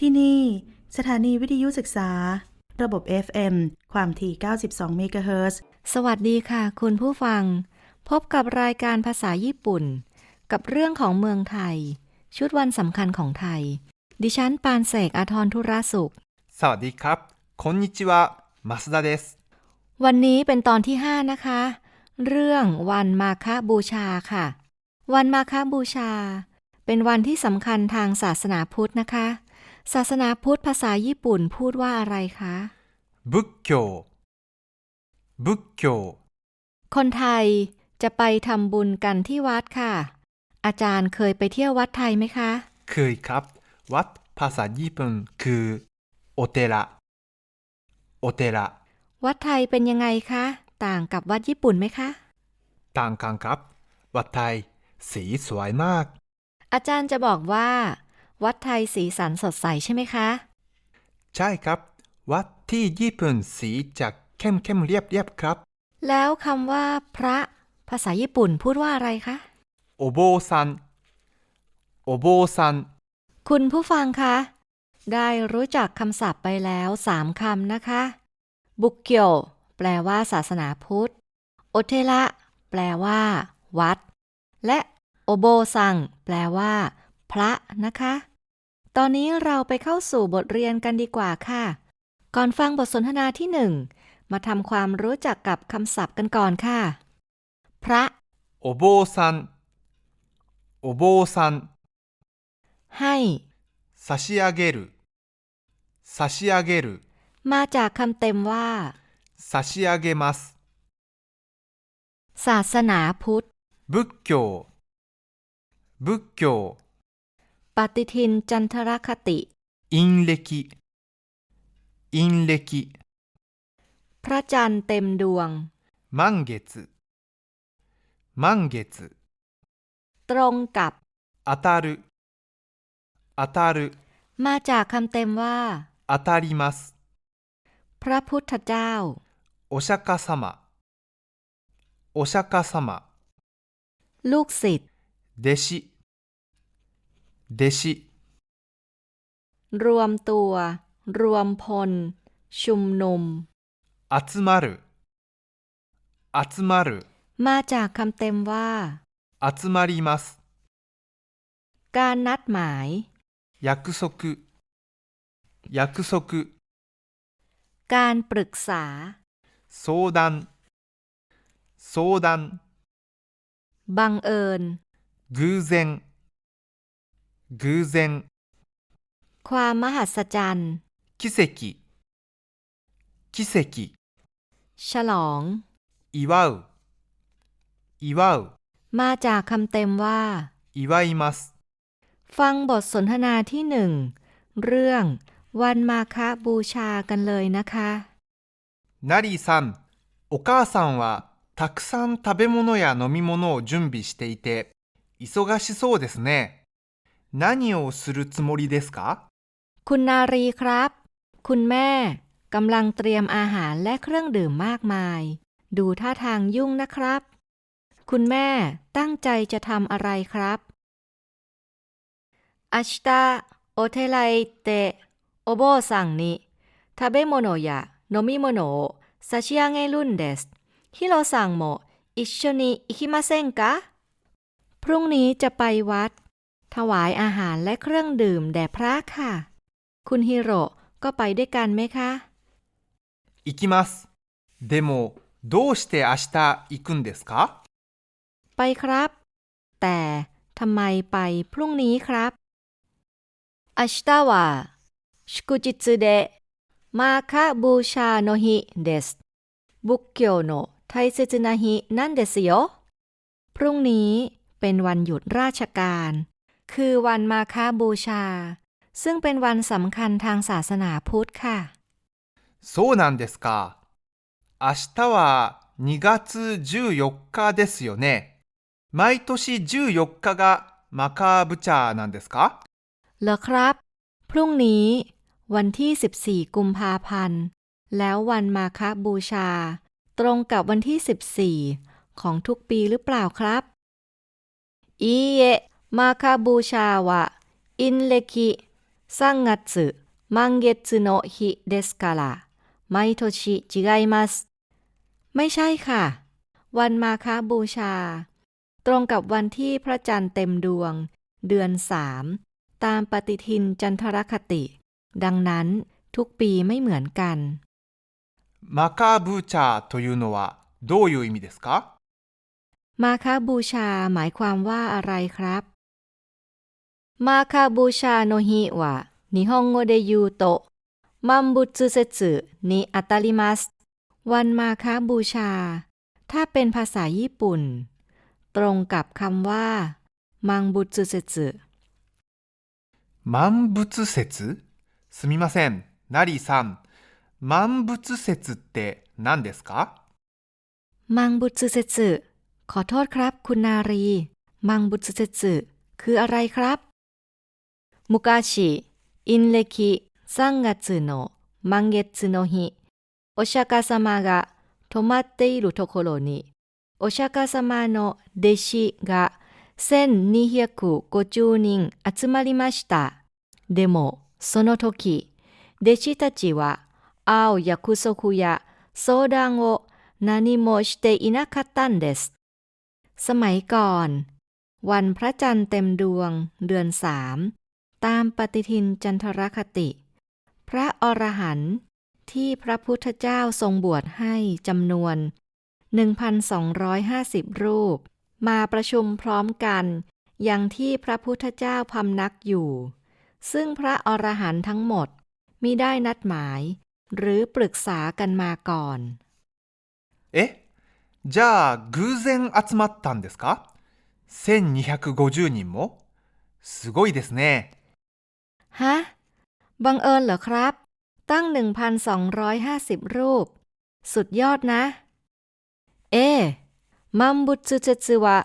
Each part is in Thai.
ที่นี่ สถานีวิทยุศึกษา ระบบ FM ความถี่ 92 เมกะเฮิรตซ์ สวัสดีค่ะ คุณผู้ฟัง พบกับรายการภาษาญี่ปุ่น กับเรื่องของเมืองไทย ชุดวันสำคัญของไทย ดิฉันปานเสกอาทรธุระสุข สวัสดีครับこんにちは増田です วันนี้เป็นตอนที่ 5 นะคะ เรื่องวันมาฆบูชาค่ะ วันมาฆบูชา เป็นวันที่สำคัญทางศาสนาพุทธนะคะ ศาสนาพุทธภาษาญี่ปุ่นพูดว่าอะไรคะบุกโกบุกโกคนไทยจะไปทำบุญกันที่วัดค่ะ อาจารย์เคยไปเที่ยววัดไทยไหมคะ เคยครับ วัดภาษาญี่ปุ่นคือโอเตระโอเตระวัดไทยเป็นยังไงคะ ต่างกับวัดญี่ปุ่นไหมคะ ต่างกันครับ วัดไทย สีสวยมาก อาจารย์จะบอกว่า วัดไทยสีสันสดใสใช่ไหมคะ ใช่ครับ วัดที่ญี่ปุ่นสีจะเข้มเข้มๆเรียบเรียบๆครับ แล้วคำว่า พระ ภาษาญี่ปุ่นพูดว่าอะไรคะโอโบซันโอโบซันคุณผู้ฟังคะ ได้รู้จักคำศัพท์ไปแล้วสามคำนะคะ บุกเกียวแปลว่าศาสนาพุทธ โอเทระแปลว่า วัด และโอโบซัง แปลว่า พระนะคะ ตอนนี้เราไปเข้าสู่บทเรียนกันดีกว่าค่ะ ก่อนฟังบทสนทนาที่หนึ่ง มาทำความรู้จักกับคำศัพท์กันก่อนค่ะ พระ โอโบซันโอโบซัน ให้ 差し上げる差し上げる มาจากคำเต็มว่า 差し上げます ศาสนาพุทธ 仏教仏教 ปฏิทินจันทรคติ อินเลกิอินเลกิพระจันทร์เต็มดวง มังเกตมังเกตตรงกับอตารุอตารุมาจากคำเต็มว่าอตาริมัสพระพุทธเจ้า โอชากามะโอชากามะลูกศิษย์เดชิ 弟子 รวมตัว รวมพล ชุมนุม 集まる集まる มาจากคำเต็มว่า 集まります การนัดหมาย 約束約束 การปรึกษา 相談相談 บังเอิญ 偶然 偶然 ความมหัศจรรย์ 奇跡奇跡 ฉลอง 祝う祝う มาจากคำเต็มว่า 祝います ฟังบทสนทนาที่หนึ่ง เรื่อง วันมาฆบูชากันเลยนะคะ ナリーさんお母さんはたくさん食べ物や飲み物を準備していて忙しそうですね 何をするつもりですか คุณนารีครับ คุณแม่กำลังเตรียมอาหารและเครื่องดื่มมากมาย ดูท่าทางยุ่งนะครับ คุณแม่ตั้งใจจะทำอะไรครับ明日お寺へ行ってお坊さんに食べ物や飲み物を差し上げるんですヒロさんも一緒に行きませんかพรุ่งนี้จะไปวัด ถวายอาหารและเครื่องดื่มแด่พระค่ะ คุณฮิโร่ก็ไปด้วยกันไหมคะ 行きますでもどうして明日行くんですか ไปครับ แต่ทำไมไปพรุ่งนี้ครับ明日は祝日でマーカブーシャの日です仏教の大切な日なんですよพรุ่งนี้เป็นวันหยุดราชการ คือวันมาคาบูชา ซึ่งเป็นวันสำคัญทางศาสนาพุทธค่ะ そうなんですか明日は2月14日ですよね毎年14日がマカーブチャーなんですか เหรอครับ พรุ่งนี้ วันที่ 14 กุมภาพันธ์ แล้ววันมาคบูชา ตรงกับวันที่ 14 ของทุกปีหรือเปล่าครับいいえ มาคบูชาวะอินเลคิ 3月満月の日ですから毎年違います ไม่ใช่ค่ะ วันมาคาบูชา ตรงกับวันที่พระจันทร์เต็มดวง เดือนสามตามปฏิทินจันทรคติ ดังนั้นทุกปีไม่เหมือนกัน マカブーチャーというのはどういう意味ですか มาคาบูชาหมายความว่าอะไรครับ มาคาบูชาโนฮิวะนิฮงโงเดยูโตะมัมบุตสึเซสึนิอัตาลิมัส วันมาคาบูชา ถ้าเป็นภาษาญี่ปุ่น ตรงกับคำว่า มังบุตสึเซสึ 万物説すみません、ナリーさん。万物説って何ですか มังบุตสึเซสึขอโทษครับคุณนารี มังบุตสึเซสึคืออะไรครับ มุกาชิอินเลคิ3月の満月の日お釈迦様が泊まっているところにお釈迦様の弟子が1250人集まりました。でも、その時、弟子たちは会う約束や相談を何もしていなかったんです。สมัยก่อน วันพระจันทร์เต็มดวง เดือนสาม ตามปฏิทินจันทรคติ พระอรหันต์ที่พระพุทธเจ้าทรงบวชให้จำนวน 1,250 รูป มาประชุมพร้อมกันอย่างที่พระพุทธเจ้าพำนักอยู่ ซึ่งพระอรหันต์ทั้งหมดมิได้นัดหมาย หรือปรึกษากันมาก่อน えじゃあ偶然集まったんですか ?1250 人もすごいですね。 ฮะ บังเอิญเหรอครับ ตั้ง 1,250 รูป สุดยอดนะ เอมัมบุตสึเจสึวะ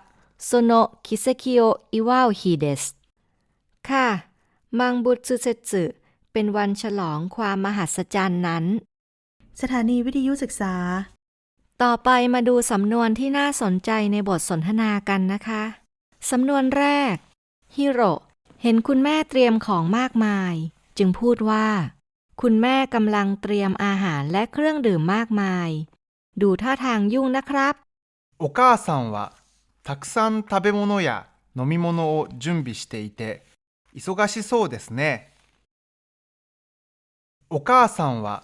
โซโนะคิเซคิโออิวาฮิเดสค่ะ มังบุตสึเจสึเป็นวันฉลองความมหัศจรรย์นั้น สถานีวิทยุศึกษา ต่อไปมาดูสำนวนที่น่าสนใจในบทสนทนากันนะคะ สำนวนแรกฮิโร่ เห็นคุณแม่เตรียมของมากมาย จึงพูดว่า คุณแม่กำลังเตรียมอาหารและเครื่องดื่มมากมาย ดูท่าทางยุ่งนะครับ お母さんはたくさん食べ物や飲み物を準備していて忙しそうですね。お母さんは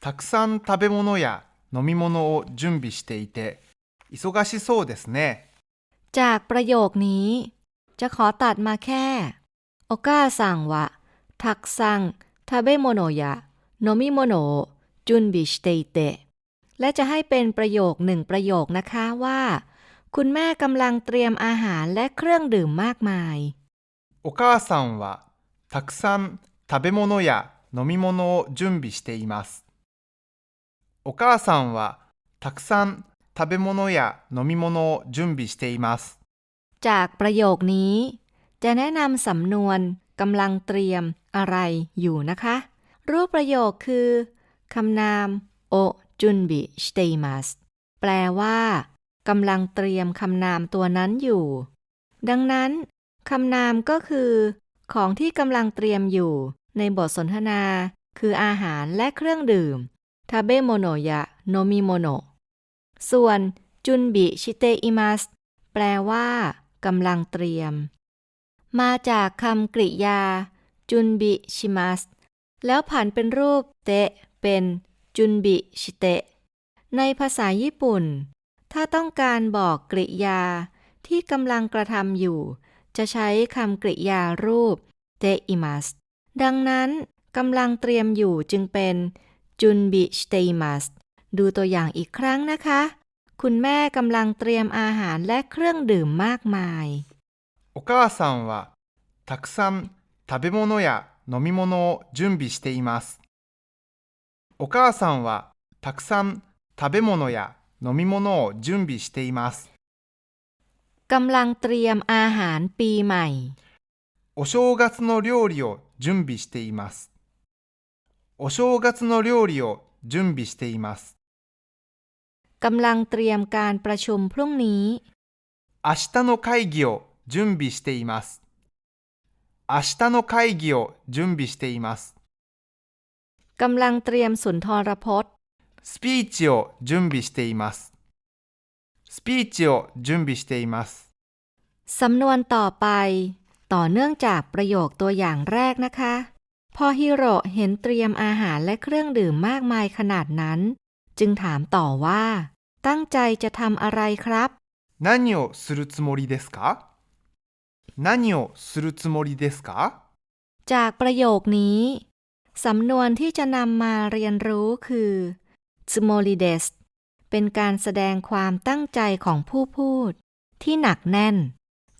たくさん食べ物や飲み物を準備していて忙しそうですね。 จากประโยคนี้ จะขอตัดมาแค่ โอกาสั่งวะ ทักซังทาเบโมโนยะโนมิโมโนจุนบิชเตเตและจะให้เป็นประโยคหนึ่งประโยคนะคะว่า คุณแม่กำลังเตรียมอาหารและเครื่องดื่มมากมาย お母さんはたくさん食べ物や飲み物を準備しています。お母さんはたくさん食べ物や飲み物を準備しています。 จากประโยคนี้ จะแนะนำสำนวนกำลังเตรียมอะไรอยู่นะคะ รูปประโยคคือคำนามโอจุนบิสเตมัสแปลว่ากำลังเตรียมคำนามตัวนั้นอยู่ ดังนั้นคำนามก็คือ ของที่กำลังเตรียมอยู่ ในบทสนทนา คืออาหารและเครื่องดื่มทาเบโมโนยะโนมิโมโนส่วนจุนบิชิเตอิมัสแปลว่ากำลังเตรียม มาจากคำกริยา จุนบิชิมัสแล้วผันเป็นรูปเตะเป็นจุนบิชิเตะ ในภาษาญี่ปุ่น ถ้าต้องการบอกกริยาที่กำลังกระทำอยู่ จะใช้คำกริยารูปเตอิมัสดังนั้นกำลังเตรียมอยู่จึงเป็นจุนบิชเตมัสดูตัวอย่างอีกครั้งนะคะ คุณแม่กำลังเตรียมอาหารและเครื่องดื่มมากมาย お母さんはたくさん食べ物や飲み物を準備しています。お母さんはたくさん食べ物や飲み物を準備しています。 กำลังเตรียมอาหารปีใหม่ お正月の料理を準備しています。お正月の料理を準備しています。 กำลังเตรียมการประชุมพรุ่งนี้ 明日の会議を 準備しています。 明日の会議を準備しています。 กำลังเตรียมสุนทรพจน์ スピーチを準備しています。スピーチを準備しています。 สำนวนต่อไป ต่อเนื่องจากประโยคตัวอย่างแรกนะคะ พอฮิโร่เห็นเตรียมอาหารและเครื่องดื่มมากมายขนาดนั้น จึงถามต่อว่า ตั้งใจจะทำอะไรครับ 何をするつもりですか 何をするつもりですか จากประโยคนี้ สำนวนที่จะนำมาเรียนรู้คือ s m o l i d e s เป็นการแสดงความตั้งใจของผู้พูด ที่หนักแน่น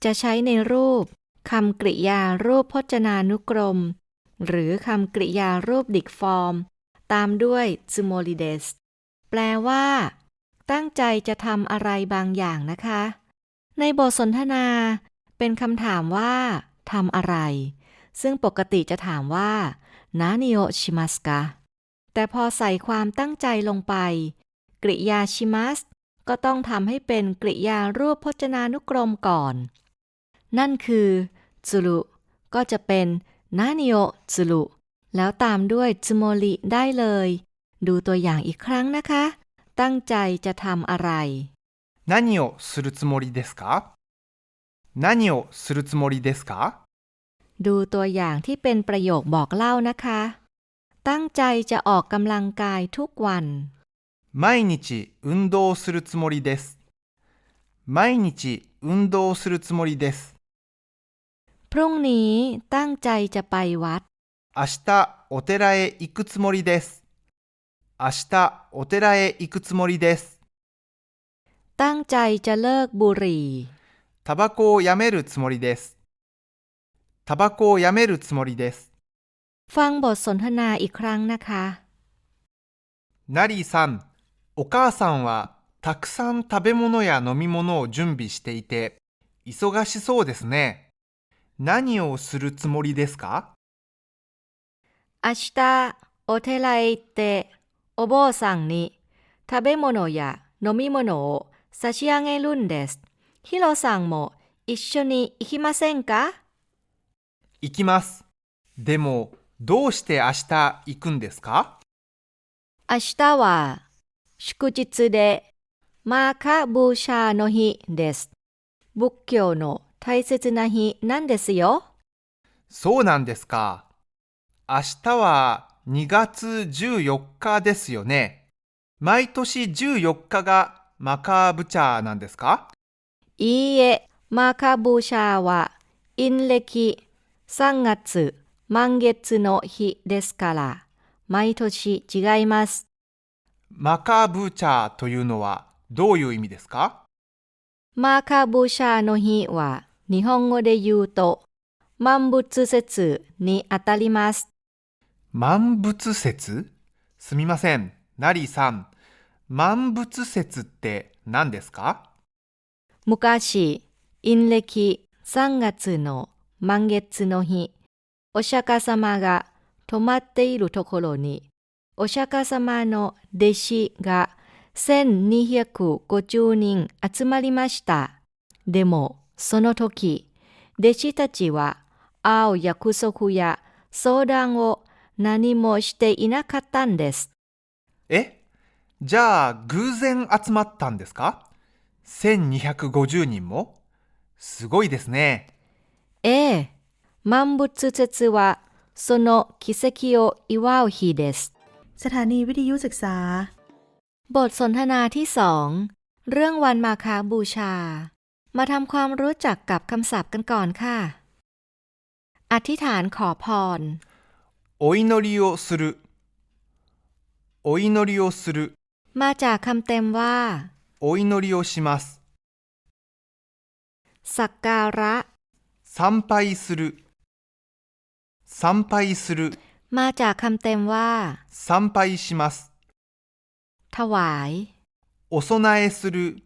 จะใช้ในรูปคำกริยารูปพจนานุกรม หรือคำกริยารูปดิกฟอร์ม ตามด้วย s m o l i d e s แปลว่า ตั้งใจจะทำอะไรบางอย่างนะคะ ในบทสนทนา เป็นคำถามว่าทำอะไร ซึ่งปกติจะถามว่านานิโอชิมัสกะแต่พอใส่ความตั้งใจลงไป กริยาชิมัสก็ต้องทำให้เป็นกริยารูปพจนานุกรมก่อน นั่นคือจุรุก็จะเป็นนานิโอจุรุแล้วตามด้วยจุโมริได้เลย ดูตัวอย่างอีกครั้งนะคะ ตั้งใจจะทำอะไร 何をするつもりですか 何をするつもりですか ดูตัวอย่างที่เป็นประโยคบอกเล่านะคะ ตั้งใจจะออกกำลังกายทุกวัน 毎日運動するつもりです。毎日運動するつもりです。 พรุ่งนี้ตั้งใจจะไปวัด 明日お寺へ行くつもりです。明日お寺へ行くつもりです。 ตั้งใจจะเลิกบุหรี่ タバコをやめるつもりです。タバコをやめるつもりです。 ฟังบทสนทนาอีกครั้งนะคะ ナリーさん、お母さんはたくさん食べ物や飲み物を準備していて、忙しそうですね。何をするつもりですか明日お寺へ行ってお坊さんに食べ物や飲み物を差し上げるんです。 ヒロさんも一緒に行きませんか？行きます。でも、どうして明日行くんですか？明日は祝日でマーカブーシャーの日です。仏教の大切な日なんですよ。そうなんですか。明日は2月14日ですよね。毎年14日がマカーブチャーなんですか？いいえ、マーカブーシャーは陰暦3月満月の日ですから、毎年違います。マカーブチャーというのはどういう意味ですかマーカブーシャーの日は日本語で言うと万物節にあたります。万物節すみません。ナリーさん。万物節って何ですか昔、陰暦3月の満月の日、お釈迦様が泊まっているところに、お釈迦様の弟子が1250人集まりました。でも、その時、弟子たちは会う約束や相談を何もしていなかったんです。え？じゃあ偶然集まったんですか？?1250 人もすごいですね。ええ、万物節はその奇跡を祝う日です。 สถานีวิทยุศึกษา บทสนทนาที่สองเรื่องวันมาคาบูชา มาทำความรู้จักกับคำศัพท์กันก่อนค่ะ อธิษฐานขอพร お祈りをする。お祈りをする。 มาจากคำเต็มว่า お祈りをします。 สักการะ 参拝する。参拝する。 มาจากคำเต็มว่า 参拝します。 ถวาย お供えする。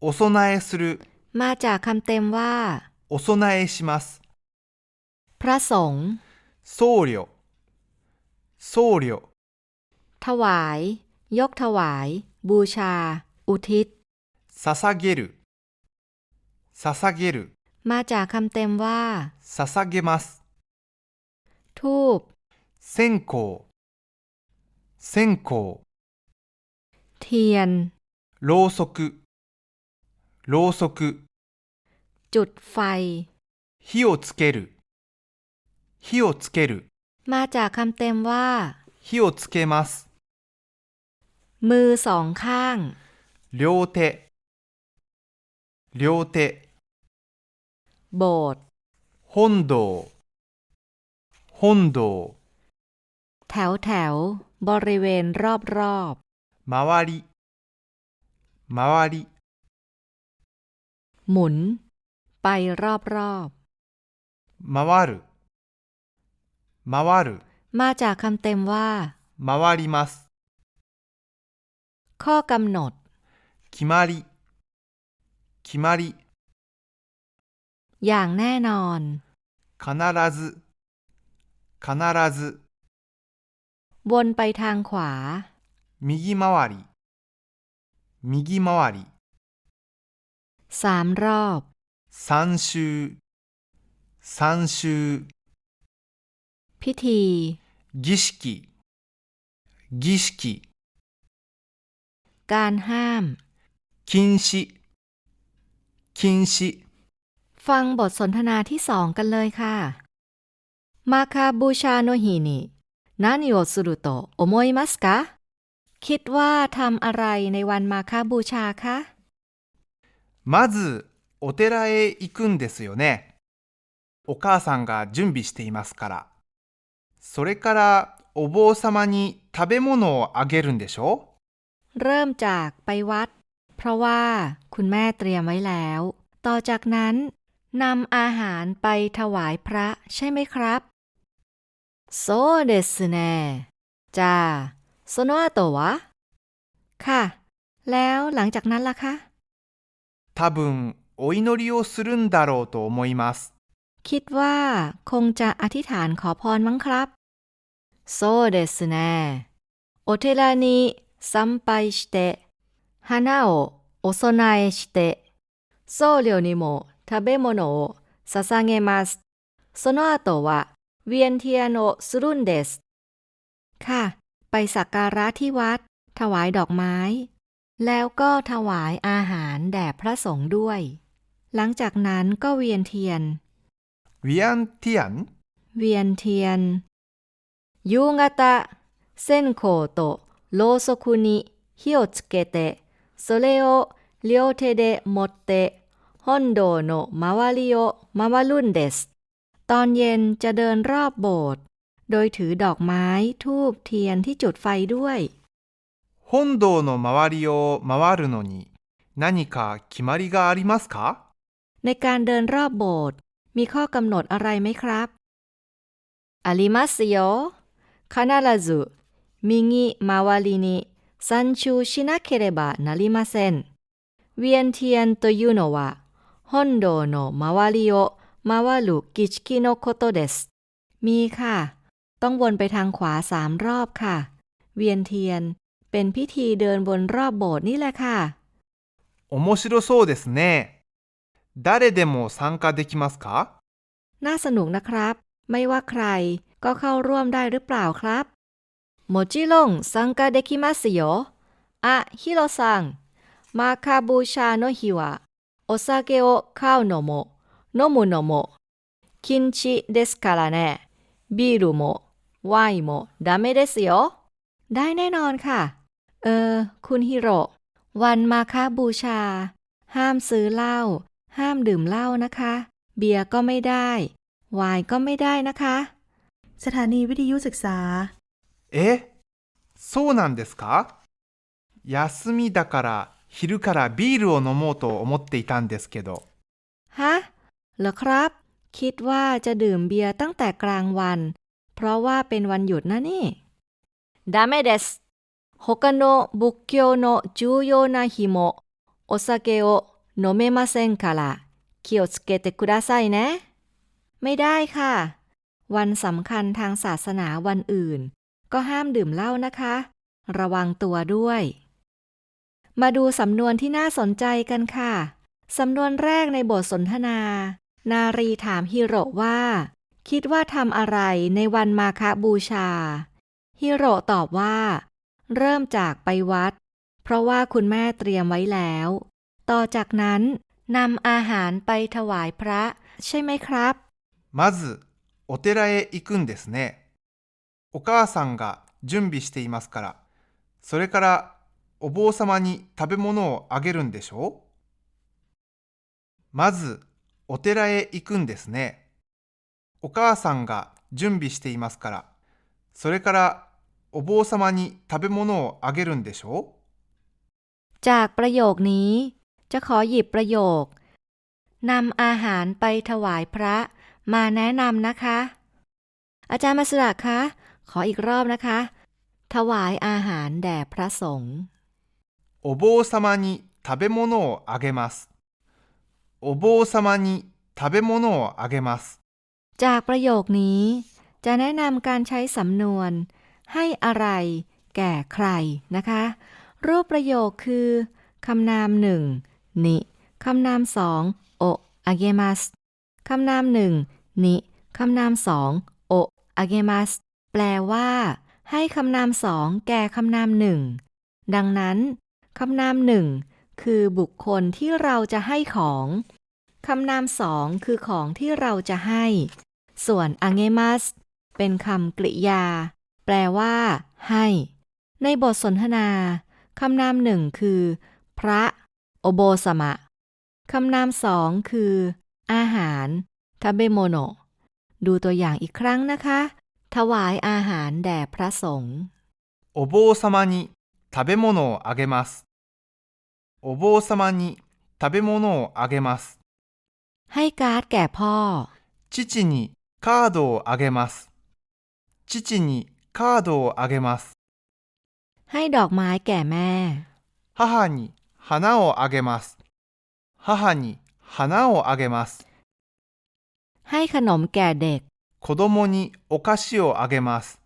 お供えする。 มาจากคำเต็มว่า お供えします。 พระสงฆ์ 僧侶。僧侶。 ถวาย ยกถวาย บูชา อุทิศ 捧げる。捧げる。 มาจากคำเต็มว่า 捧げます。 ทูบ 線香。線香。 เทียน ろうそく。ろうそく。 จุดไฟ 火をつける。火をつける。 มาจากคำเต็มว่า 火をつけます。 มือสองข้าง 両手。両手。 โบสถ์ 本堂。本堂。 แถวแถวบริเวณรอบรอบ 周り。周り。 หมุน ไปรอบรอบ 回る。回る。 มาจากคำเต็มว่า 回ります。 ข้อกำหนด 決まり。決まり。 อย่างแน่นอน 必ず。必ず。 วนไปทางขวา 右回り。右回り。 สามรอบ 三周。三周。 พิธี 儀式。儀式。 การห้าม 禁止。禁止。 ฟังบทสนทนาที่สองกันเลยค่ะ มาคาบูชาโนฮินินานิโอสุรุโตโอโมยมัสกะคิดว่าทำอะไรในวันมาคาบูชาคะ まず、お寺へ行くんですよね。お母さんが準備していますから。それから、お坊様に食べ物をあげるんでしょ เริ่มจากไปวัด เพราะว่าคุณแม่เตรียมไว้แล้ว ต่อจากนั้นนำอาหารไปถวายพระใช่ไหมครับโซเดสเนจ้าโซโนอาโตวะ ค่ะ แล้วหลังจากนั้นล่ะคะ 多分、お祈りをするんだろうと思います。 คิดว่าคงจะอธิษฐานขอพรมั้งครับโซเดสเนโอเทรานิ ซัมไปสเตฮานาโอโอโซนาเอสเต僧侶にも食べ物を捧げますその後はเวียนเทียนโอสุรุนเดสค่ะ ไปสักการะที่วัด ถวายดอกไม้ แล้วก็ถวายอาหารแด่พระสงฆ์ด้วย หลังจากนั้นก็เวียนเทียน ウィアンティアン เวียนเทียน 夕方、線香と ろうそくに火をつけて、それを両手で持って本堂の周りを回るんです。ตอนเย็นจะเดินรอบโบสถ์โดยถือดอกไม้ทูบเทียนที่จุดไฟด้วย 本堂の周りを回るのに何か決まりがありますか ในการเดินรอบโบสถ์มีข้อกำหนดอะไรไหมครับอาริมัสโย必ず 右回りに三周しなければなりません。เวียนเทียนというのは本堂の周りを回る儀式のことです。มีค่ะ ต้องวนไปทางขวาสามรอบค่ะ เวียนเทียน เป็นพิธีเดินบนรอบโบสถ์นี่แหละค่ะ 面白そうですね。誰でも参加できますか น่าสนุกนะครับ ไม่ว่าใครก็เข้าร่วมได้หรือเปล่าครับ もちろん参加できますよ。あ、ヒロさん。マカブシャの日は、お酒を買うのも、飲むのも、禁止ですからね。ビールも、ワインもダメですよ。ได้แน่นอนค่ะ เออ คุณฮิโร่วันมาคาบูชา ห้ามซื้อเหล้า ห้ามดื่มเหล้านะคะ เบียร์ก็ไม่ได้ ไวน์ก็ไม่ได้นะคะ สถานีวิทยุศึกษา えそうなんですか休みだから昼からビールを飲もうと思っていたんですけど。 ฮะ เหรอครับ คิดว่าจะดื่มเบียร์ตั้งแต่กลางวัน เพราะว่าเป็นวันหยุดนะนี่ダメです他の仏教の重要な日もお酒を飲めませんから気をつけてくださいね ไม่ได้ค่ะ วันสำคัญทางศาสนาวันอื่น ก็ห้ามดื่มเหล้านะคะ ระวังตัวด้วย มาดูสำนวนที่น่าสนใจกันค่ะ สำนวนแรกในบทสนทนา นารีถามฮิโร่ว่า คิดว่าทำอะไรในวันมาคบูชา ฮิโร่ตอบว่า เริ่มจากไปวัด เพราะว่าคุณแม่เตรียมไว้แล้ว ต่อจากนั้นนำอาหารไปถวายพระ ใช่ไหมครับ まずお寺へ行くんですね お母さんが準備していますからそれからお坊様に食べ物をあげるんでしょうまずお寺へ行くんですねお母さんが準備していますからそれからお坊様に食べ物をあげるんでしょ จากประโยคนี้ จะขอหยิบประโยคนำอาหารไปถวายพระ มาแนะนำนะคะ อาจารย์มาสดาคะ ขออีกรอบนะคะ ถวายอาหารแด่พระสงฆ์ うお坊様に食べ物をあげますお坊様に食べ物をあげます จากประโยคนี้ จะแนะนำการใช้สำนวน ให้อะไร แก่ใครนะคะ รูปประโยคคือคำนามหนึ่งนิคำนามสองโออาเกมัสคำนามหนึ่งนิคำนามสองโออาเกมัส แปลว่า ให้คำนามสองแก่คำนามหนึ่ง ดังนั้นคำนามหนึ่งคือบุคคลที่เราจะให้ของคำนามสองคือของที่เราจะให้ ส่วนอังเกมัสเป็นคำกริยา แปลว่า ให้ ในบทสนทนาคำนามหนึ่งคือ พระ โอโบสมะคำนามสองคือ อาหารทาเบโมโน ดูตัวอย่างอีกครั้งนะคะ ถวายอาหารแด่พระสงฆ์ お坊様に食べ物をあげます。お坊様に食べ物をあげます。 ให้การ์ดแก่พ่อ 父にカードをあげます。父にカードをあげます。 ให้ดอกไม้แก่แม่ 母に花をあげます。母に花をあげます。 ให้ขนมแก่เด็ก 子供にお菓子をあげます。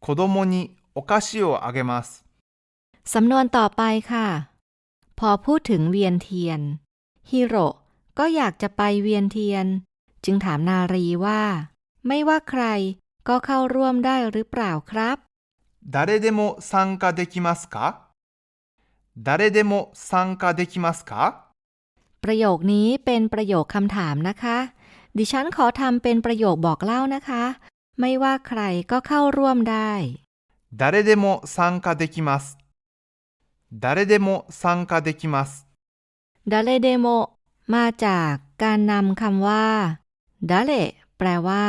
子供にお菓子をあげます。 สำนวนต่อไปค่ะ พอพูดถึงเวียนเทียน ฮิโร่ก็อยากจะไปเวียนเทียน จึงถามนารีว่า ไม่ว่าใครก็เข้าร่วมได้หรือเปล่าครับ 誰でも参加できますか誰でも参加できますか ประโยคนี้เป็นประโยคคำถามนะคะ ดิฉันขอทำเป็นประโยคบอกเล่านะคะ ไม่ว่าใครก็เข้าร่วมได้ 誰でも参加できます。誰でも参加できます。 ดาเลเดโมมาจากการนำคำว่าดาเลแปลว่า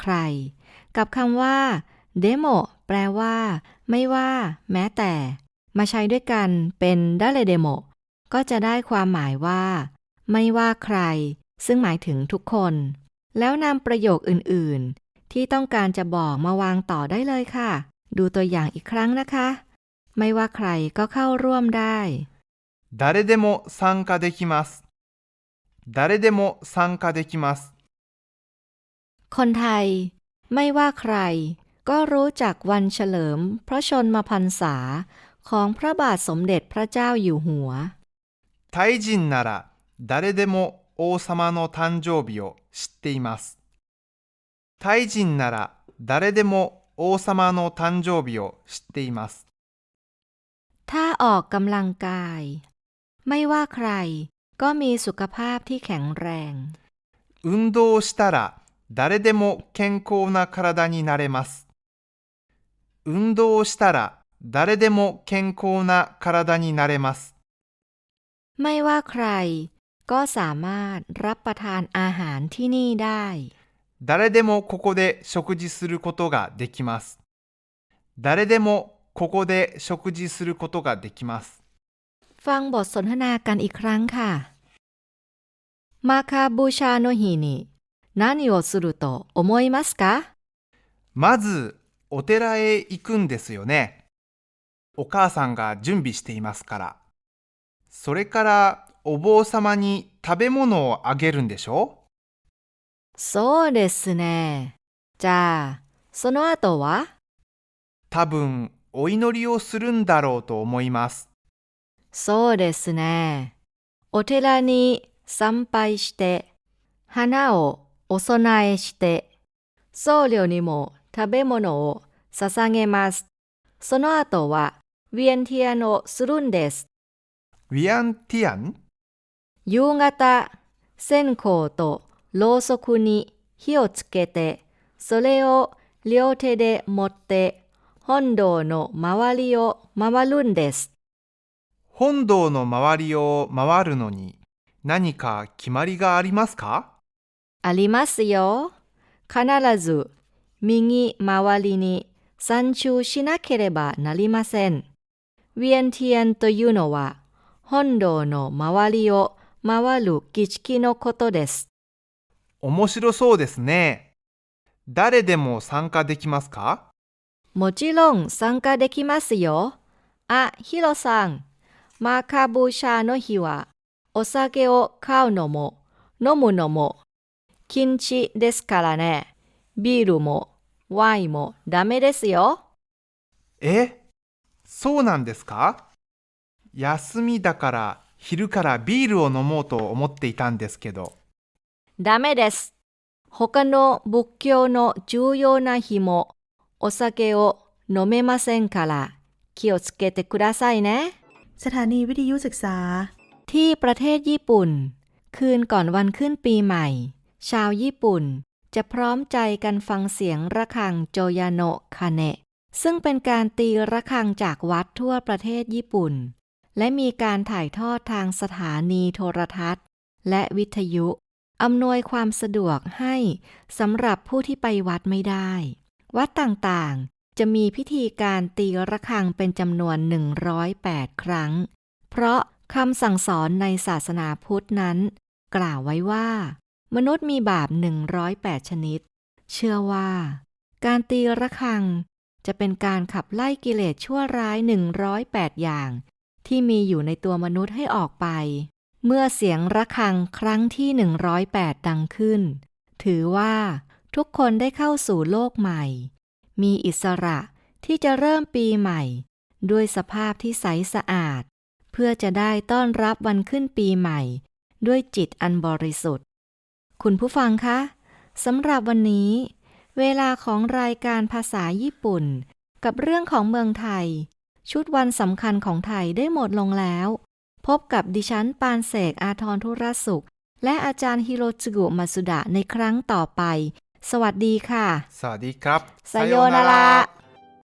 ใคร กับคำว่าเดโมแปลว่า ไม่ว่า แม้แต่ มาใช้ด้วยกันเป็นดาเลเดโมก็จะได้ความหมายว่า ไม่ว่าใคร ซึ่งหมายถึงทุกคน แล้วนำประโยคอื่นๆ ที่ต้องการจะบอกมาวางต่อได้เลยค่ะ ดูตัวอย่างอีกครั้งนะคะ ไม่ว่าใครก็เข้าร่วมได้ 誰でも参加できます。誰でも参加できます。 คนไทย ไม่ว่าใคร ก็รู้จักวันเฉลิม พระชนมพรรษา ของพระบาทสมเด็จพระเจ้าอยู่หัว タイ人なら誰でも 王様の誕生日を知っています。タイ人なら誰でも王様の誕生日を知っています。 ถ้าออกกำลังกาย ไม่ว่าใคร ก็มีสุขภาพที่แข็งแรง 運動したら誰でも健康な体になれます。運動したら誰でも健康な体になれます。 ไม่ว่าใคร ก็สามารถรับประทานอาหารที่นี่ได้ 誰でもここで食事することができます。誰でもここで食事することができます。 ฟังบทสนทนากันอีกครั้งค่ะ มาคาบูชาโนฮินิ何をすると思いますかまず、お寺へ行くんですよね。お母さんが準備していますから。それから、 お坊様に食べ物をあげるんでしょ？そうですね。じゃあ、その後は？多分、お祈りをするんだろうと思います。そうですね。お寺に参拝して、花をお供えして、僧侶にも食べ物を捧げます。その後は、ウィエンティアンをするんです。ウィアンティアン？夕方、線香とろうそくに火をつけて、それを両手で持って、本堂の周りを回るんです。本堂の周りを回るのに何か決まりがありますか？ありますよ。必ず右回りに三周しなければなりません。ウィエンティアンというのは本堂の周りを回る儀式のことです。面白そうですね。誰でも参加できますか？もちろん参加できますよ。あ、ヒロさん。マーカーブーシャーの日はお酒を買うのも飲むのも禁止ですからね。ビールもワインもダメですよ。え？そうなんですか？休みだから昼からビールを飲もうと思っていたんですけど。ダメです。他の仏教の重要な日もお酒を飲めませんから気をつけてくださいね。 สถานีวิทยุศึกษา ที่ประเทศญี่ปุ่น คืนก่อนวันขึ้นปีใหม่ ชาวญี่ปุ่น จะพร้อมใจกันฟังเสียงระฆังโจยาโนะคาเนะซึ่งเป็นการตีระฆังจากวัดทั่วประเทศญี่ปุ่น และมีการถ่ายทอดทางสถานีโทรทัศน์ และวิทยุ อำนวยความสะดวกให้สำหรับผู้ที่ไปวัดไม่ได้ วัดต่างๆ จะมีพิธีการตีระฆังเป็นจำนวน 108 ครั้ง เพราะคำสั่งสอนในศาสนาพุทธนั้น กล่าวไว้ว่า มนุษย์มีบาป 108 ชนิด เชื่อว่า การตีระฆังจะเป็นการขับไล่กิเลสชั่วร้าย 108 อย่าง ที่มีอยู่ในตัวมนุษย์ให้ออกไป เมื่อเสียงระฆังครั้งที่ 108 ดังขึ้น ถือว่าทุกคนได้เข้าสู่โลกใหม่ มีอิสระที่จะเริ่มปีใหม่ ด้วยสภาพที่ใสสะอาด เพื่อจะได้ต้อนรับวันขึ้นปีใหม่ ด้วยจิตอันบริสุทธิ์ คุณผู้ฟังคะสำหรับวันนี้ เวลาของรายการภาษาญี่ปุ่น กับเรื่องของเมืองไทย ชุดวันสำคัญของไทยได้หมดลงแล้ว พบกับดิฉันปานเสกอาทรทุรสุข และอาจารย์ฮิโรจิกุมาสุดะในครั้งต่อไป สวัสดีค่ะ สวัสดีครับ สยโยนาระ